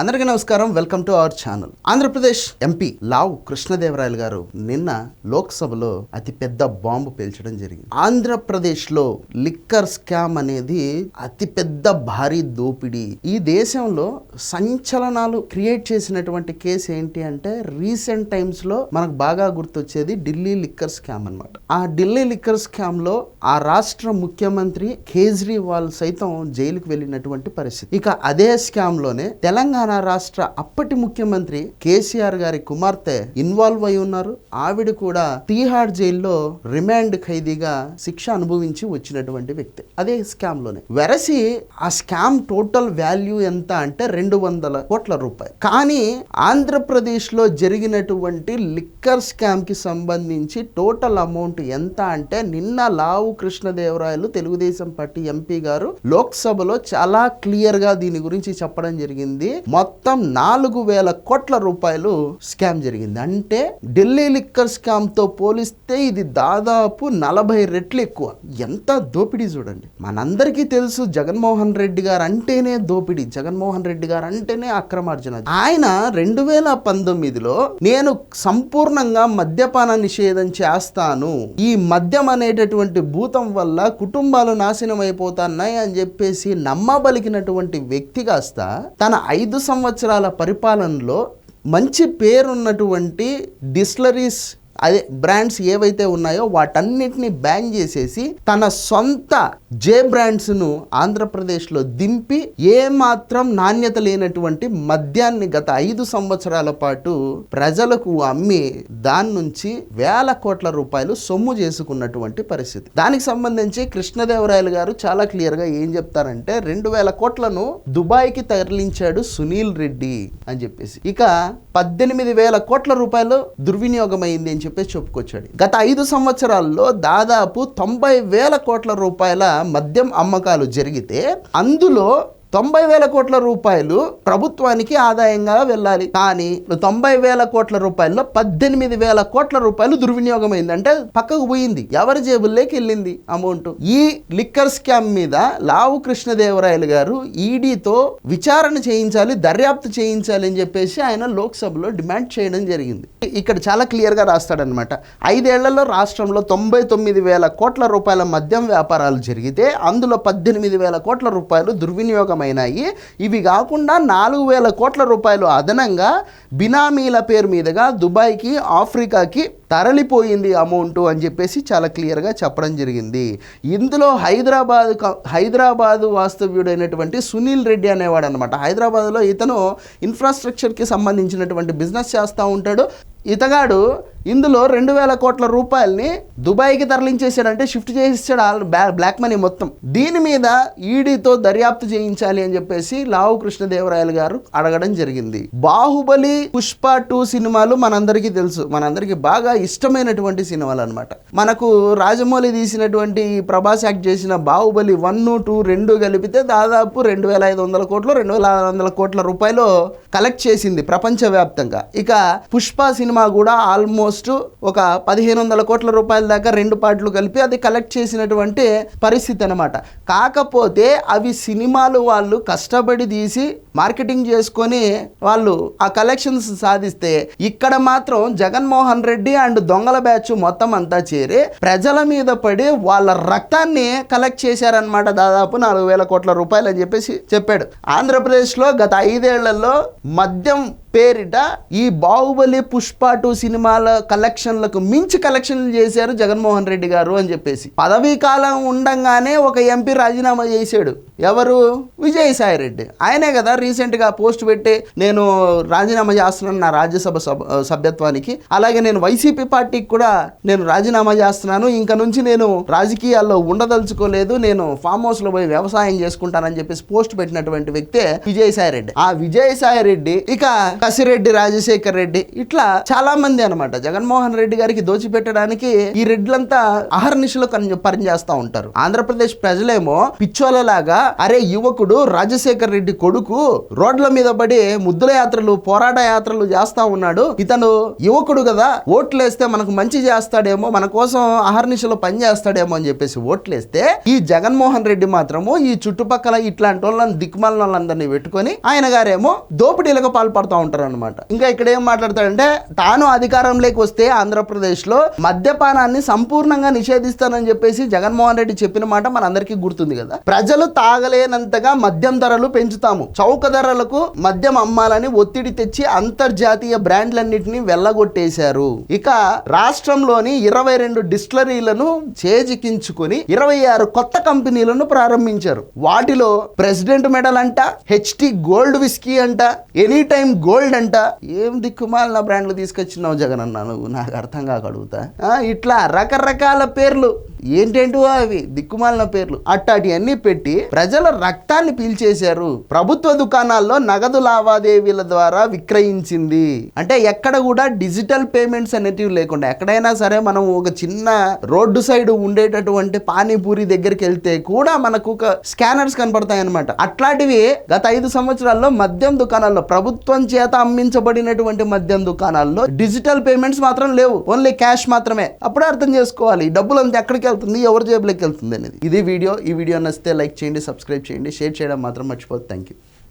అందరికీ నమస్కారం. Welcome to our channel. Andhra Pradesh MP Lavu Krishnadevarayalu garu నిన్న లోక్సభలో అతి పెద్ద బాంబు పేల్చడం జరిగింది. ఆంధ్రప్రదేశ్లో లిక్కర్ స్కామ్ అనేది అతి పెద్ద భారీ దోపిడీ. ఈ దేశంలో సంచలనాలు క్రియేట్ చేసినటువంటి కేసు ఏంటి అంటే రీసెంట్ టైమ్స్లో మనకు బాగా గుర్తొచ్చేది ఢిల్లీ లిక్కర్ స్కామ్ అన్నమాట. ఆ ఢిల్లీ లిక్కర్ స్కామ్లో ఆ రాష్ట్ర ముఖ్యమంత్రి కేజ్రీవాల్ సైతం జైలుకు వెళ్ళినటువంటి పరిస్థితి. ఇక అదే స్కామ్లోనే తెలంగాణ రాష్ట్ర అప్పటి ముఖ్యమంత్రి కేసీఆర్ గారి కుమార్తె ఇన్వాల్వ్ అయి ఉన్నారు. ఆవిడ కూడా తీహార్ జైల్లో రిమాండ్ ఖైదీగా శిక్ష అనుభవించి వచ్చినటువంటి వ్యక్తి. అదే స్కామ్లోనే. వెరసి ఆ స్కామ్ టోటల్ వాల్యూ ఎంత అంటే రెండు వందల కోట్ల రూపాయలు. కానీ ఆంధ్రప్రదేశ్లో జరిగినటువంటి లిక్కర్ స్కామ్కి సంబంధించి టోటల్ అమౌంట్ ఎంత అంటే నిన్న లావు కృష్ణదేవరాయలు తెలుగుదేశం పార్టీ ఎంపీ గారు లోక్సభలో చాలా క్లియర్గా దీని గురించి చెప్పడం జరిగింది. మొత్తం నాలుగు వేల కోట్ల రూపాయలు స్కామ్ జరిగింది. అంటే ఢిల్లీ లిక్కర్ స్కామ్తో పోలిస్తే ఇది దాదాపు నలభై రెట్లు ఎక్కువ. ఎంత దోపిడీ చూడండి. మనందరికీ తెలుసు జగన్మోహన్ రెడ్డి గారు అంటేనే దోపిడీ. జగన్మోహన్ రెడ్డి గారు అంటేనే అక్రమార్జన. ఆయన రెండు వేల పంతొమ్మిదిలో నేను సంపూర్ణంగా మద్యపాన నిషేధం చేస్తాను. ఈ మద్యం అనేటటువంటి భూతం వల్ల కుటుంబాలు నాశనం అయిపోతున్నాయి అని చెప్పేసి నమ్మబలికినటువంటి వ్యక్తి కాస్త తన ఐదు సంవత్సరాల పరిపాలనలో మంచి పేరున్నటువంటి డిస్లరీస్ అదే బ్రాండ్స్ ఏవైతే ఉన్నాయో వాటన్నిటిని బ్యాన్ చేసేసి తన సొంత జే బ్రాండ్స్ను ఆంధ్రప్రదేశ్లో దింపి ఏ మాత్రం నాణ్యత లేనటువంటి మద్యాన్ని గత ఐదు సంవత్సరాల పాటు ప్రజలకు అమ్మి దాని నుంచి వేల కోట్ల రూపాయలు సొమ్ము చేసుకున్నటువంటి పరిస్థితి. దానికి సంబంధించి కృష్ణదేవరాయలు గారు చాలా క్లియర్గా ఏం చెప్తారంటే రెండు వేల కోట్లను దుబాయ్కి తరలించాడు సునీల్ రెడ్డి అని చెప్పేసి. ఇక పద్దెనిమిది వేల కోట్ల రూపాయలు దుర్వినియోగం అయింది అని చెప్పేసి చెప్పుకొచ్చాడు. గత ఐదు సంవత్సరాల్లో దాదాపు తొంభై వేల కోట్ల రూపాయల మద్యం అమ్మకాలు జరిగితే అందులో తొంభై వేల కోట్ల రూపాయలు ప్రభుత్వానికి ఆదాయంగా వెళ్ళాలి. కానీ తొంభై వేల కోట్ల రూపాయల్లో పద్దెనిమిది వేల కోట్ల రూపాయలు దుర్వినియోగం అయింది అంటే పక్కకు పోయింది. ఎవరి జేబుల్లోకి వెళ్ళింది అమౌంట్? ఈ లిక్కర్ స్కామ్ మీద లావు కృష్ణదేవరాయలు గారు ఈడీతో విచారణ చేయించాలి దర్యాప్తు చేయించాలి అని చెప్పేసి ఆయన లోక్సభలో డిమాండ్ చేయడం జరిగింది. ఇక్కడ చాలా క్లియర్గా రాస్తాడనమాట ఐదేళ్ళలో రాష్ట్రంలో తొంభై తొమ్మిది వేల కోట్ల రూపాయల మద్యం వ్యాపారాలు జరిగితే అందులో పద్దెనిమిది వేల కోట్ల రూపాయలు దుర్వినియోగం దుర్వినియోగమైనాయి ఇవి కాకుండా నాలుగు వేల కోట్ల రూపాయలు అదనంగా బినామీల పేరు మీదుగా దుబాయ్కి ఆఫ్రికాకి తరలిపోయింది అమౌంట్ అని చెప్పేసి చాలా క్లియర్గా చెప్పడం జరిగింది. ఇందులో హైదరాబాద్ హైదరాబాద్ వాస్తవ్యుడైనటువంటి సునీల్ రెడ్డి అనేవాడు అనమాట హైదరాబాద్లో ఇతను ఇన్ఫ్రాస్ట్రక్చర్కి సంబంధించినటువంటి బిజినెస్ చేస్తూ ఉంటాడు. ఇతగాడు ఇందులో రెండు వేల కోట్ల రూపాయల్ని దుబాయ్కి తరలించేసాడంటే షిఫ్ట్ చేసేసాడు ఆల్ బ్లాక్ మనీ మొత్తం. దీని మీద ఈడీతో దర్యాప్తు చేయించాలి అని చెప్పేసి లావు కృష్ణదేవరాయలు గారు అడగడం జరిగింది. బాహుబలి పుష్ప టూ సినిమాలు మనందరికీ తెలుసు. మనందరికీ బాగా ఇష్టమైనటువంటి సినిమాలు అనమాట మనకు రాజమౌళి తీసినటువంటి ప్రభాస్ యాక్ట్ చేసిన బాహుబలి వన్ టూ రెండు కలిపితే దాదాపు రెండు వేల ఐదు వందల కోట్లు రెండు వేల ఆరు వందల కోట్ల రూపాయలు కలెక్ట్ చేసింది ప్రపంచవ్యాప్తంగా. ఇక పుష్ప సినిమా కూడా ఆల్మోస్ట్ ఒక పదిహేను వందల కోట్ల రూపాయల దాకా రెండు పాటలు కలిపి అది కలెక్ట్ చేసినటువంటి పరిస్థితి అనమాట కాకపోతే అవి సినిమాలు వాళ్ళు కష్టపడి తీసి మార్కెటింగ్ చేసుకొని వాళ్ళు ఆ కలెక్షన్స్ సాధిస్తే ఇక్కడ మాత్రం జగన్మోహన్ రెడ్డి అండ్ దొంగల బ్యాచ్ మొత్తం అంతా చేరి ప్రజల మీద పడి వాళ్ళ రక్తాన్ని కలెక్ట్ చేశారనమాట దాదాపు నాలుగు వేల కోట్ల రూపాయలు అని చెప్పేసి చెప్పాడు. ఆంధ్రప్రదేశ్లో గత ఐదేళ్ళలో మద్యం పేరిట ఈ బాహుబలి పుష్ప టూ సినిమాల కలెక్షన్లకు మించి కలెక్షన్లు చేశారు జగన్మోహన్ రెడ్డి గారు అని చెప్పేసి. పదవీ కాలం ఉండంగానే ఒక ఎంపీ రాజీనామా చేశాడు. ఎవరు? విజయసాయి రెడ్డి. ఆయనే కదా రీసెంట్గా పోస్ట్ పెట్టి నేను రాజీనామా చేస్తున్నాను నా రాజ్యసభ సభ సభ్యత్వానికి. అలాగే నేను వైసీపీ పార్టీకి కూడా నేను రాజీనామా చేస్తున్నాను. ఇంకా నుంచి నేను రాజకీయాల్లో ఉండదలుచుకోలేదు. నేను ఫామ్ హౌస్లో పోయి వ్యవసాయం చేసుకుంటానని చెప్పేసి పోస్ట్ పెట్టినటువంటి వ్యక్తే విజయసాయి రెడ్డి. ఆ విజయసాయి రెడ్డి ఇక కసిరెడ్డి రాజశేఖర్ రెడ్డి ఇట్లా చాలా మంది అనమాట జగన్మోహన్ రెడ్డి గారికి దోచిపెట్టడానికి ఈ రెడ్లంతా అహర్నిశలు పనిచేస్తూ ఉంటారు. ఆంధ్రప్రదేశ్ ప్రజలేమో పిచ్చోలలాగా అరే యువకుడు రాజశేఖర్ రెడ్డి కొడుకు రోడ్ల మీద పడి ముద్దుల యాత్రలు పోరాట యాత్రలు చేస్తా ఉన్నాడు. ఇతను యువకుడు కదా ఓట్లేస్తే మనకు మంచి చేస్తాడేమో మన కోసం అహర్నిశలు పని చేస్తాడేమో అని చెప్పేసి ఓట్లేస్తే ఈ జగన్మోహన్ రెడ్డి మాత్రము ఈ చుట్టుపక్కల ఇట్లాంటి వాళ్ళని దిక్కుమాలిన వాళ్ళందరినీ పెట్టుకొని ఆయన గారేమో దోపిడీలకు పాల్పడుతూ ఉంటారు అనమాట ఇంకా ఇక్కడ ఏం మాట్లాడతాడంటే తాను అధికారంలోకి వస్తే ఆంధ్రప్రదేశ్లో మద్యపానాన్ని సంపూర్ణంగా నిషేధిస్తానని చెప్పేసి జగన్మోహన్ రెడ్డి చెప్పిన మాట మనందరికీ గుర్తుంది కదా. ప్రజలు తా తాగలేనంతగా మద్యం ధరలు పెంచుతాము. చౌక ధరలకు మద్యం అమ్మాలని ఒత్తిడి తెచ్చి అంతర్జాతీయ బ్రాండ్లన్నింటినీ వెళ్ళగొట్టేశారు ఇక రాష్ట్రంలోని ఇరవై రెండు డిస్టిలరీలను చేజికించుకొని ఇరవై ఆరు కొత్త కంపెనీలను ప్రారంభించారు. వాటిలో ప్రెసిడెంట్ మెడల్ అంట హెచ్టి గోల్డ్ విస్కీ అంట ఎనీ టైం గోల్డ్ అంట. ఏం దిక్కుమాలిన బ్రాండ్లు తీసుకొచ్చినావు జగన్ అన్నాను నువ్వు నాకు అర్థం కాక అడుగుతా. ఇట్లా రకరకాల పేర్లు. ఏంటేంటో అవి దిక్కుమాలిన పేర్లు. అట్టాటి అన్ని పెట్టి ప్రజల రక్తాన్ని పీల్చేశారు. ప్రభుత్వ దుకాణాల్లో నగదు లావాదేవీల ద్వారా విక్రయించింది. అంటే ఎక్కడ కూడా డిజిటల్ పేమెంట్స్ అనేటివి లేకుండా ఎక్కడైనా సరే మనం ఒక చిన్న రోడ్డు సైడ్ ఉండేటటువంటి పానీపూరి దగ్గరికి వెళ్తే కూడా మనకు ఒక స్కానర్స్ కనపడతాయి అనమాట అట్లాంటివి గత ఐదు సంవత్సరాల్లో మద్యం దుకాణాల్లో ప్రభుత్వం చేత అమ్మించబడినటువంటి మద్యం దుకాణాల్లో డిజిటల్ పేమెంట్స్ మాత్రం లేవు. ఓన్లీ క్యాష్ మాత్రమే. అప్పుడే అర్థం చేసుకోవాలి. డబ్బులు అంతా ఎక్కడికి వెళ్తుంది? ఎవరి జేబులోకి వెళ్తుంది అనేది. ఇది వీడియో. ఈ వీడియో నచ్చితే లైక్ చేయండి సబ్స్క్రైబ్ చేయండి షేర్ చేయడం మాత్రం మర్చిపోదు థ్యాంక్ యూ